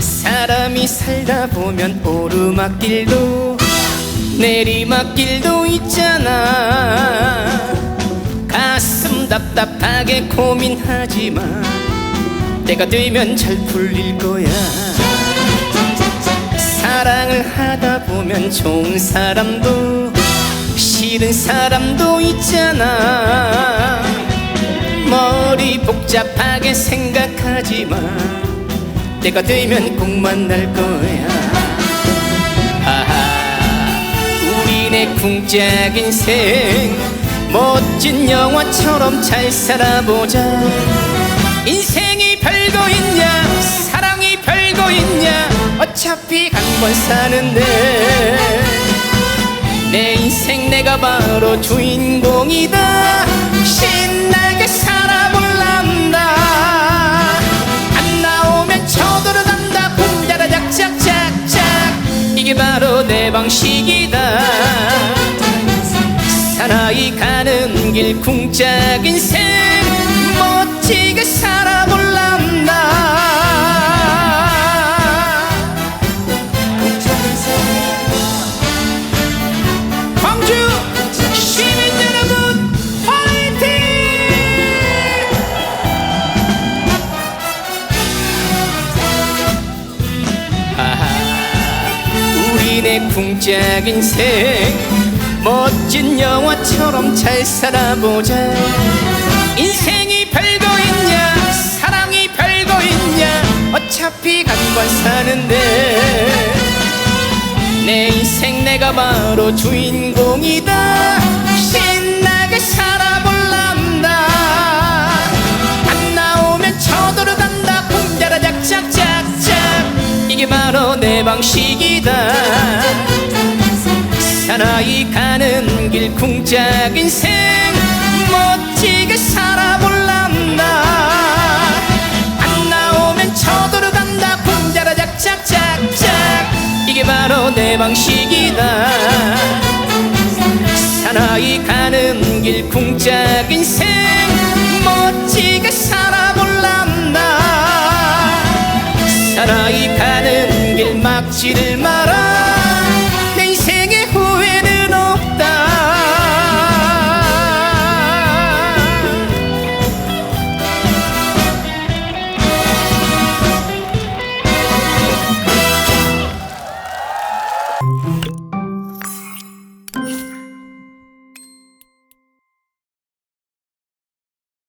사람이 살다 보면 오르막길도 내리막길도 있잖아. 가슴 답답하게 고민하지만 때가 되면 잘 풀릴 거야. 사랑을 하다 보면 좋은 사람도 싫은 사람도 있잖아. 머리 복잡하게 생각하지만 때가 되면 꼭 만날 거야 우리네 궁짝 인생 멋진 영화처럼 잘 살아보자 인생이 별거 있냐 사랑이 별거 있냐 어차피 한번 사는데 내 인생 내가 바로 주인공이다 신나게 살아볼란다 안 나오면 쳐들어간다 공자라 작작작작 이게 바로 내 방식이다 길 궁짝 인생 멋지게 살아볼란다 광주 시민 여러분 화이팅! 아하, 우리네 궁짝 인생 멋진 영화처럼 잘 살아보자. 인생이 별거 있냐? 사랑이 별거 있냐? 어차피 한번 사는데. 내 인생 내가 바로 주인공이다. 신나게 살아볼란다. 안 나오면 쳐들어 간다. 공자라 작작작작. 이게 바로 내 방식이다 사나이 가는 길 궁짝 인생 멋지게 살아볼란다. 안 나오면 쳐들어간다. 공자라 작작작작. 이게 바로 내 방식이다. 사나이 가는 길 궁짝 인생 멋지게 살아볼란다. 사나이 가는 길 막지를 마